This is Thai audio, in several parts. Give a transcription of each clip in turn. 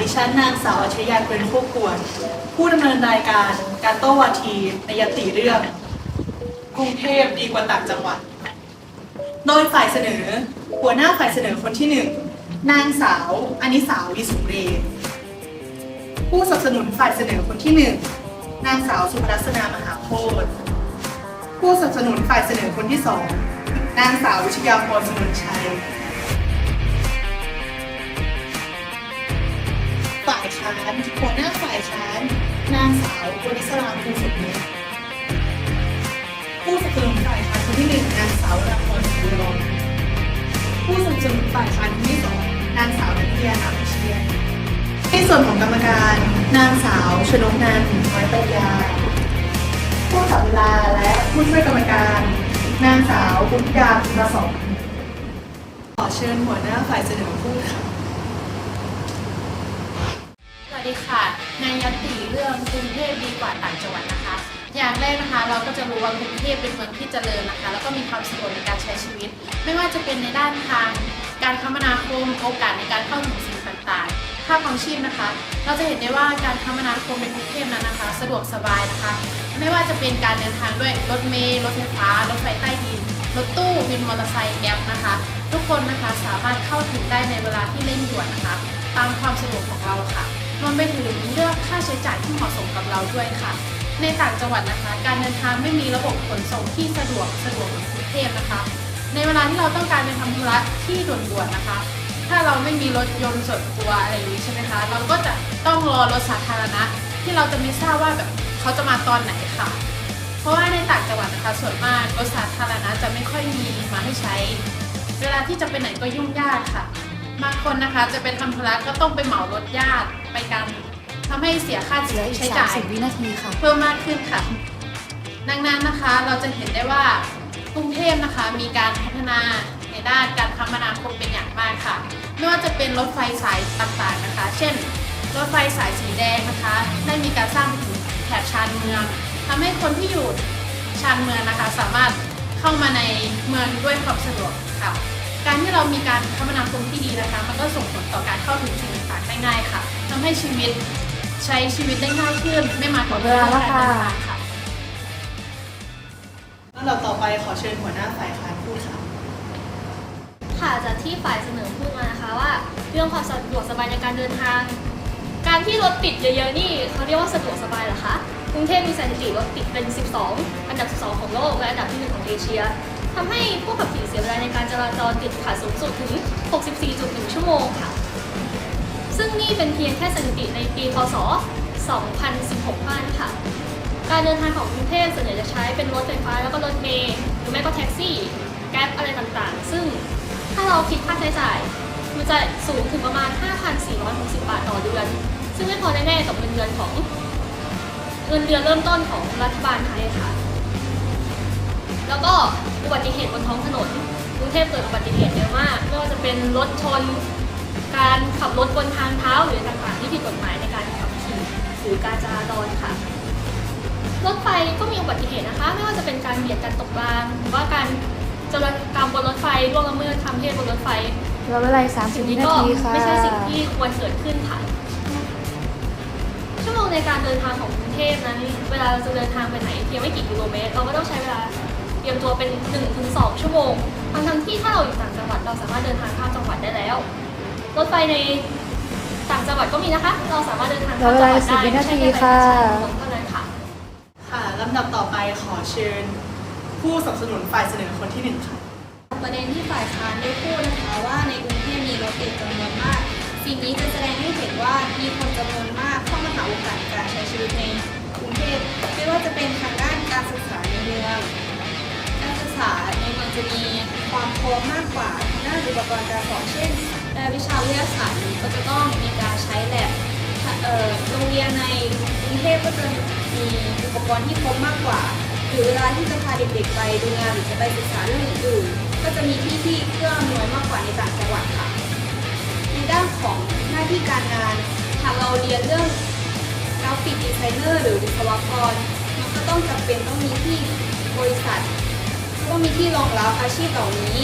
ดิฉันนางสาวอัชยาเป็นผู้กวด ผู้ดำเนินรายการการโต้วาทีในยติเรื่อง กรุงเทพดีกว่าต่างจังหวัด โดยฝ่ายเสนอ หัวหน้าฝ่ายเสนอคนที่หนึ่งนางสาวอนิสาววิสุเรศผู้สนับสนุนฝ่ายเสนอคนที่หนึ่งนางสาวสุภลักษณามหาโพธิ์ผู้สนับสนุนฝ่ายเสนอคนที่สองนางสาววิชยาพรสมุนชัยานหัวหน้าฝ่ายค้านนางสาววนิสราภูสุขเมธผู้สนับสนุนฝ่ายค้านคนที่หนึ่งนางสาวรัพรสุรนผู้สนับสนุนฝ่ายค้านคนที่สองนางสาวนัทยาหาวิเชียนในส่วนของกรรมการนางสาวชนกนันท์น้อยปัญญาผู้สับเวลาและผู้ช่วยกรรมการ นางสาวบุญญาประสงค์ขอเชิญหัวหน้าฝ่ายเสนอพูดค่ะ สวัสดีค่ะในยติเรื่องกรุงเทพดีกว่าต่างจังหวัดนะคะ อย่างแรกนะคะเราก็จะรู้ว่ากรุงเทพเป็นเมืองที่เจริญนะคะ แล้วก็มีความสะดวกในการใช้ชีวิต ไม่ว่าจะเป็นในด้านทาง การคมนาคมโอกาสในการเข้าถึงสิ่งต่างๆค่าครองชีพนะคะ เราจะเห็นได้ว่าการคมนาคมในกรุงเทพนั้นนะคะ สะดวกสบายนะคะ ไม่ว่าจะเป็นการเดินทางด้วยรถเมล์รถไฟฟ้ารถไฟใต้ดินรถตู้วินมอเตอร์ไซค์แก๊ปนะคะ ทุกคนนะคะสามารถเข้าถึงได้ในเวลาที่เร่งด่วนนะคะ ตามความสะดวกของเราค่ะ รวมไปถึงเลือกค่าใช้จ่ายที่เหมาะสมกับเราด้วยค่ะ ในต่างจังหวัดนะคะ การเดินทางไม่มีระบบขนส่งที่สะดวกสะดวกเหมือนกรุงเทพนะคะ ในเวลาที่เราต้องการไปทำธุระที่ด่วนๆนะคะ ถ้าเราไม่มีรถยนต์ส่วนตัวอะไรอย่างนี้ใช่ไหมคะ เราก็จะต้องรอรถสาธารณะ ที่เราจะไม่ทราบว่าแบบเขาจะมาตอนไหนค่ะ เพราะว่าในต่างจังหวัดนะคะส่วนมากรถสาธารณะจะไม่ค่อยมีมาให้ใช้ เวลาที่จะไปไหนก็ยุ่งยากค่ะ บางคนนะคะจะเป็นทำธุระก็ต้องไปเหมารถญาติไปกันทำให้เสียค่าเหลืออีกใช้จ่าย30วินาทีค่ะ เพิ่มมากขึ้นค่ะ ดังนั้นนะคะเราจะเห็นได้ว่ากรุงเทพนะคะมีการพัฒนาในด้านการคมนาคมเป็นอย่างมากค่ะ ไม่ว่าจะเป็นรถไฟสายต่างๆนะคะ เช่น รถไฟสายสีแดงนะคะ ได้มีการสร้างไปถึงแถบชานเมืองทำให้คนที่อยู่ชานเมืองนะคะ สามารถเข้ามาในเมืองด้วยความสะดวกค่ะ การที่เรามีการคมนาคมที่ดีนะคะ มันก็ส่งผลต่อการเข้าถึงสิ่งต่างๆได้ง่ายค่ะทำให้ชีวิตใช้ชีวิตได้ง่ายขึ้น ไม่มาหมดเวลาแล้วค่ะการเดินทางค่ะลำดับต่อไปขอเชิญหัวหน้าฝ่ายค้านพูดค่ะ ค่ะจากที่ฝ่ายเสนอพูดมานะคะว่า เรื่องความสะดวกสบายในการเดินทาง การที่รถติดเยอะๆนี่เขาเรียกว่าสะดวกสบายเหรอคะกรุงเทพมีสถิติรถติดเป็น 12 อันดับ 12 ของโลกและอันดับที่ 1 ของเอเชีย ทำให้ผู้ขับขี่เสียเวลาในการจราจรติดขัดสูงสุดถึง 64.1 ชั่วโมงค่ะ ซึ่งนี่เป็นเพียงแค่สถิติในปี พศ 2016เท่านั้นค่ะ การเดินทางของกรุงเทพส่วนใหญ่จะใช้เป็นรถไฟฟ้าแล้วก็รถเมล์หรือไม่ก็แท็กซี่แกร็บอะไรต่างๆ ซึ่งถ้าเราคิดค่าใช้จ่าย มันจะสูงถึงประมาณ 5,460 บาทต่อเดือน ซึ่งไม่พอแน่ๆกับเงินเดือนของเงินเดือนเริ่มต้นของรัฐบาลไทยค่ะ แล้วก็อุบัติเหตุบนท้องถนนกรุงเทพเกิดอุบัติเหตุเยอะมากไม่ว่าจะเป็นรถชน การขับรถบนทางเท้าหรือต่างๆที่ผิดกฎหมายในการขับขี่หรือการจราจรค่ะรถไฟก็มีอุบัติเหตุนะคะ ไม่ว่าจะเป็นการเบียดกันตกรางหรือว่าการจรกรรมบนรถไฟล่วงละเมิดทางเพศบนรถไฟเหลือเวลาอีกสิ่ง30วินี้นาก็ทีค่ะไม่ใช่สิ่งที่ควรเกิดขึ้นค่ะชั่วโมงในการเดินทางของกรุงเทพนั้น เวลาเราจะเดินทางไปไหนเพียงไม่กี่กิโลเมตร เราก็ต้องใช้เวลา เตรียมตัวเป็น 1-2ถึงชั่วโมงทั้งทั้งๆที่ถ้าเราอยู่ต่างจังหวัดเราสามารถเดินทางข้ามจังหวัดได้แล้ว รถไฟในต่างจังหวัดก็มีนะคะ เราสามารถเดินทางข้ามจังหวัดได้เหลือเวลา10วินาทีไม่ใช่แค่ค่ะไปชานเมืองเท่านั้นค่ะ ค่ะลำดับต่อไปขอเชิญ ผู้สนับสนุนฝ่ายเสนอคนที่หนึ่งค่ะ ประเด็นที่ฝ่ายค้านได้พูดนะคะว่าในกรุงเทพมีรถติดจำนวนมาก สิ่งนี้จะแสดงให้เห็นว่ามีคนจำนวนมากเข้ามาหาโอกาสในการใช้ชีวิตในกรุงเทพไม่ว่าจะเป็นทางด้านการศึกษาในเมือง จะมีความพร้อมมากกว่าทางด้านอุปกรณ์การสอนเช่นในวิชาวิทยาศาสตร์ก็จะต้องมีการใช้แลบโรงเรียนในกรุงเทพก็จะมีอุปกรณ์ที่ครบมากกว่า หรือเวลาที่จะพาเด็กๆไปดูงานหรือจะไปศึกษาเรื่องอื่นก็จะมีที่ที่เพื่ออำนวยมากกว่าในต่างจังหวัดค่ะ ในด้านของหน้าที่การงานหากเราเรียนเรื่องกราฟิกดีไซเนอร์หรือวิศวกรมันก็ต้องจำเป็นต้องมีที่บริษัท ต้องมีที่รองรับอาชีพเหล่านี้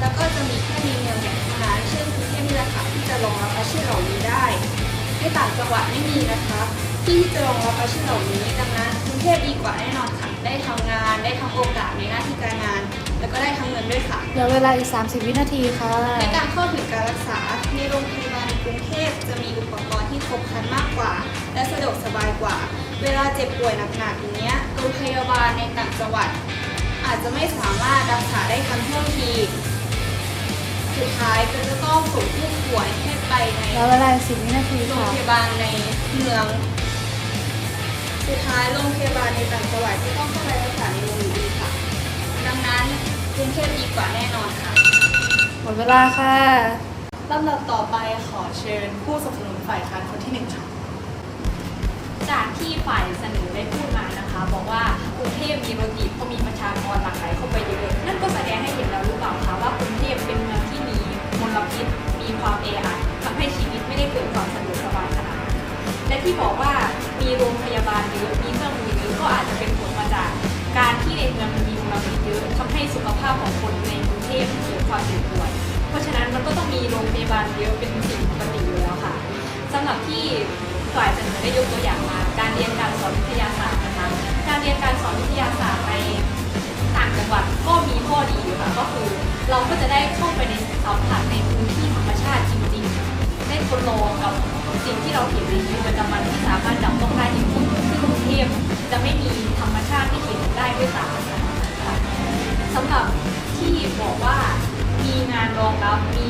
แล้วก็จะมีแค่ในเมืองใหญ่เท่านั้นเช่นกรุงเทพนี่แหละค่ะที่จะรองรับอาชีพเหล่านี้ได้ในต่างจังหวัดไม่มีนะคะที่ที่จะรองรับอาชีพเหล่านี้ดังนั้นกรุงเทพดีกว่าแน่นอนค่ะได้ทำงาน ได้ทำโอกาสในหน้าที่การงาน แล้วก็ได้ทำเงินด้วยค่ะเหลือเวลาอีก 30 วินาทีค่ะในการเข้าถึงการรักษาในโรงพยาบาลในกรุงเทพจะมีอุปกรณ์ที่ครบครันมากกว่า และสะดวกสบายกว่า เวลาเจ็บป่วยหนักๆอย่างเนี้ยโรงพยาบาลในต่างจังหวัด อาจจะไม่สามารถรักษาได้ทันท่วงที สุดท้ายก็จะต้องส่งผู้ป่วยให้ไปในเหลือเวลาอีก10วินาทีโรงค่ะ พยาบาลในเมือง สุดท้ายโรงพยาบาลในต่างจังหวัดก็ต้องเข้าไปรักษาในเมืองอยู่ดีค่ะ ดังนั้นกรุงเทพดีกว่าแน่นอนค่ะ หมดเวลาค่ะ ลำดับต่อไปขอเชิญผู้สนับสนุนฝ่ายค้านคนที่หนึ่งค่ะ จากที่ฝ่ายเสนอได้พูดมานะคะ บอกว่ากรุง เทพมีรถติดเพราะมีประชากรหลั่งไหลเข้าไปเยอะนั่นก็แสดงให้เห็นแล้วหรือเปล่าคะว่ากรุงเทพเป็นเมืองที่มีมลพิษมีความแออัดทำให้ชีวิตไม่ได้เกิดความสะดวกสบายขนาดนั้นและที่บอกว่ามีโรงพยาบาลเยอะมีเครื่องมือเยอะก็อาจจะเป็นผลมาจากการที่ในเมืองมีมลพิษเยอะทำให้สุขภาพของคนในกรุงเทพเกิดความเจ็บป่วย เพราะฉะนั้นมันก็ต้องมีโรงพยาบาลเยอะเป็นสิ่งปกติอยู่แล้วค่ะสำหรับที่ฝ่ายเสนอได้ยกตัวอย่างมา การเรียนการสอนวิทยาศาสตร์ การเรียนการสอนวิทยาศาสตร์ในต่างจังหวัดก็มีข้อดีอยู่ค่ะก็คือ เราก็จะได้เข้าไปในสัมผัสในพื้นที่ธรรมชาติจริงๆได้ทดลองกับสิ่งที่เราเห็นในชีวิตประจำวันที่สามารถจับต้องได้จริงๆซึ่กรุงเทพจะไม่มีธรรมชาติที่เห็นได้ด้วยตาค่ะสำหรับที่บอกว่ามีงานรองรับมี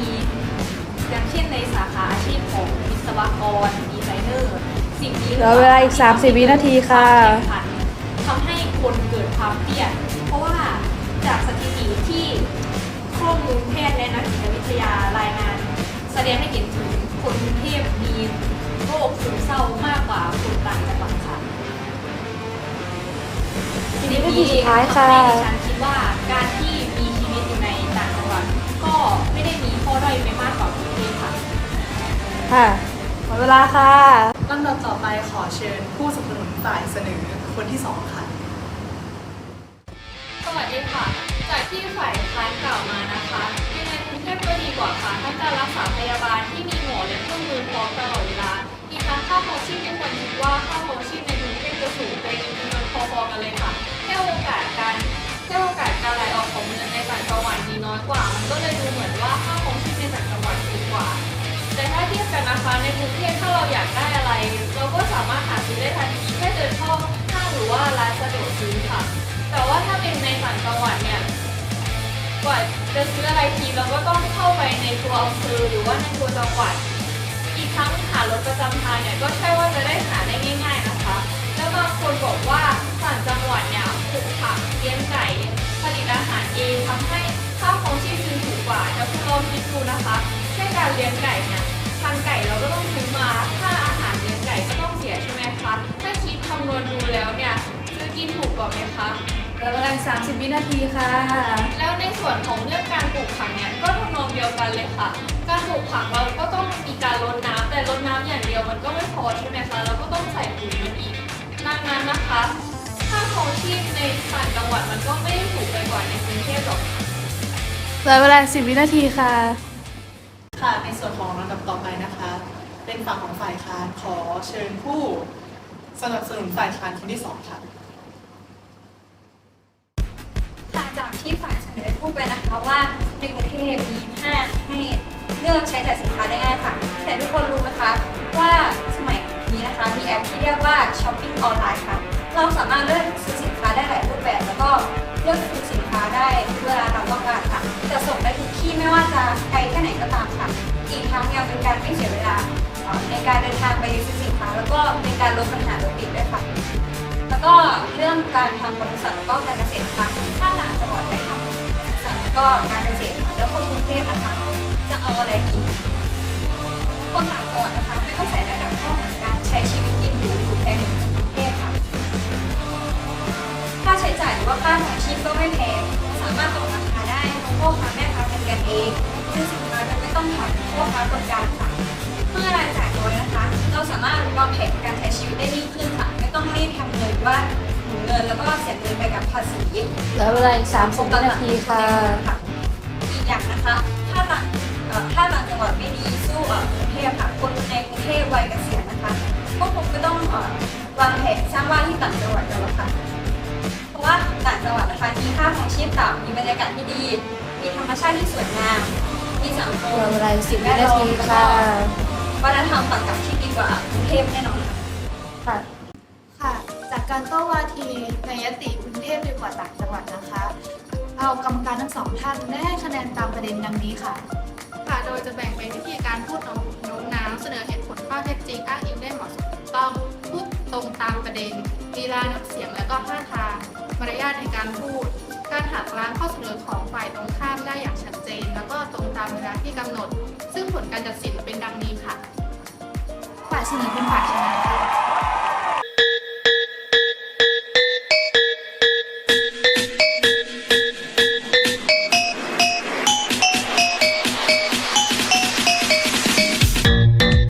อย่างเช่นในสาขาอาชีพของวิศวกรดีไซเนอร์ สิ่งนี้เหลือเวลาอีก 30 วินาทีค่ะ ทำให้คนเกิดความเครียด เพราะว่าจากสถิติที่ข้อมูลแพทย์และนักจิตวิทยารายงาน แสดงให้เห็นถึงคนกรุงเทพมีโรคซึมเศร้ามากกว่าคนต่างจังหวัดค่ะทีนี้วิธีสุดท้ายค่ะทำให้ดิฉันคิดว่าการที่มีชีวิตอยู่ในต่างจังหวัดก็ไม่ได้มีข้อด้อยไปมากกว่ากรุงเทพค่ะค่ะหมดเวลาค่ะลำดับต่อไปขอเชิญผู้สนับสนุนฝ่ายเสนอคนที่สองค่ะส วัสดีค่ะ จากที่ฝ่ายค้านกล่าวมานะคะยังไงกรุงเทพก็ดีกว่าค่ะทั้งการรักษาพยาบาลที่มีหมอและเครื่องมือพร้อมตลอดเวลาอีกทั้งค่าครองชีพทุกคนคิดว่าค่าครองชีพในกรุงเทพจะสูงแต่จริงๆมันพอๆกันเลยค่ะแค่โอกาสการแค่โอกาสการไหลออกของเงินในต่างจังหวัดมีน้อยกว่า มันก็เลยดูเหมือนว่าค่าครองชีพในต่างจังหวัดสูงกว่า แต่ถ้าเทียบกันนะคะในกรุงเทพถ้าเราอยากได้อะไร เราก็สามารถหาซื้อได้ทันทีแค่เดินเข้าห้างหรือว่าร้านสะดวกซื้อค่ะ แต่ว่าถ้าเป็น กว่าจะซื้ออะไรทีเราก็ต้องเข้าไปในตัวอำเภอหรือว่าในตัวจังหวัด อีกทั้งหารถประจำทางเนี่ยก็ใช่ว่าจะได้หาได้ง่าย ๆนะคะ แล้วบางคนบอกว่าต่างจังหวัดเนี่ยปลูกผักเลี้ยงไก่ผลิตอาหารเองทำให้ค่าครองชีพจึงถูกกว่าแต่คุณลองคิดดูนะคะแค่การเลี้ยงไก่เนี่ยทางไก่เราก็ต้องซื้อมาค่าอาหารเลี้ยงไก่ก็ต้องเสียใช่ไหมคะถ้าคิดคำนวณดูแล้วเนี่ยซื้อกินถูกกว่าไหมคะ เหลือเวลาอีก30 วินาทีค่ะ แล้วในส่วนของเรื่องการปลูกผักเนี่ยก็ทำนองเดียวกันเลยค่ะ การปลูกผักเราก็ต้องมีการรดน้ำแต่รดน้ำอย่างเดียวมันก็ไม่พอใช่ไหมคะเราก็ต้องใส่ปุ๋ยมันอีกดังนั้นนะคะค่าครองชีพในต่างจังหวัดมันก็ไม่ได้ถูกไปกว่าในกรุงเทพหรอกค่ะเหลือเวลา10 วินาทีค่ะ ค่ะในส่วนของลำดับต่อไปนะคะ เป็นฝั่งของฝ่ายค้านขอเชิญผู้สนับสนุนฝ่ายค้านคนที่สองค่ะ ที่ฝ่ายเสนอได้พูดไปนะคะว่าในกรุงเทพมีห้างให้เลือกใช้จ่ายสินค้าได้ง่ายค่ะ แต่ทุกคนรู้ไหมคะว่าสมัยนี้นะคะมีแอปที่เรียกว่าช้อปปิ้งออนไลน์ค่ะ เราสามารถเลือกซื้อสินค้าได้หลายรูปแบบ แล้วก็เลือกซื้อสินค้าได้เวลาเราต้องการค่ะจะส่งได้ทุกที่ไม่ว่าจะไกลแค่ไหนก็ตามค่ะ อีกทั้งยังเป็นการไม่เสียเวลา ในการเดินทางไปซื้อสินค้าแล้วก็เป็นการลดปัญหารถติดด้วยค่ะแล้วก็เรื่องการทำบริษัทแล้วก็การเกษตรค่ะถ้าต่างจังหวัดได้ทำบริษัทแล้วก็การเกษตรแล้วคนกรุงเทพนะคะจะเอาอะไรกินคนต่างจังหวัดนะคะไม่ต้องใส่หน้ากากเข้าเหมือนกันใช้ชีวิตกินอยู่ถูกแพงเหมือนกรุงเทพค่ะค่าใช้จ่ายหรือว่าค่าของชีพก็ไม่แพงสามารถต่อราคาได้เพราะพ่อค้าแม่ค้าเป็นกันเองซึ่งสินค้าจะไม่ต้องผ่านพ่อค้าคนกลางค่ะ เมื่อรายจ่ายน้อยนะคะ เราสามารถวางแผนการใช้ชีวิตได้ดีขึ้นค่ะ ไม่ต้องรีบทำเงินว่าหมุนเงินแล้วก็เสียเงินไปกับภาษีเหลือเวลาอีก30วินาทีค่ะ อีกอย่างนะคะ ถ้าต่างเอ่อถ้าต่างจังหวัดไม่ดีสู้เอ่อกรุงเทพค่ะ คนในกรุงเทพวัยเกษียณพวกผมก็ต้องเอ่อวางแผนสร้างบ้านที่ต่างจังหวัดกันหรอกค่ะ เพราะว่าต่างจังหวัดนะคะมีค่าของชีพต่ำมีบรรยากาศที่ดี มีธรรมชาติที่สวยงาม มีสังคเหลืมอเวลาสิบวินาทีค่ะ วัฒนธรรมต่างกับที่ดีกว่ากรุงเทพแน่นอนค่ะค่ะ ค่ะ จากการโต้วาทีในยติกรุงเทพดีกว่าต่างจังหวัดนะคะเรากรรมการทั้งสองท่านได้ให้คะแนนตามประเด็นดังนี้ค่ะ ค่ะ โดยจะแบ่งเป็นวิธีการพูดโน้มน้าวเสนอเหตุผลข้อเท็จจริงอ้างอิงได้เหมาะสมถูกต้องพูดตรงตามประเด็นลีลาน้ำเสียงและก็ท่าทางมารยาทในการพูด การหักล้างข้อเสนอของฝ่ายตรงข้ามได้อย่างชัดเจน แล้วก็ตรงตามเวลาที่กำหนด ซึ่งผลการตัดสินเป็นดังนี้ ค่ะฝ่า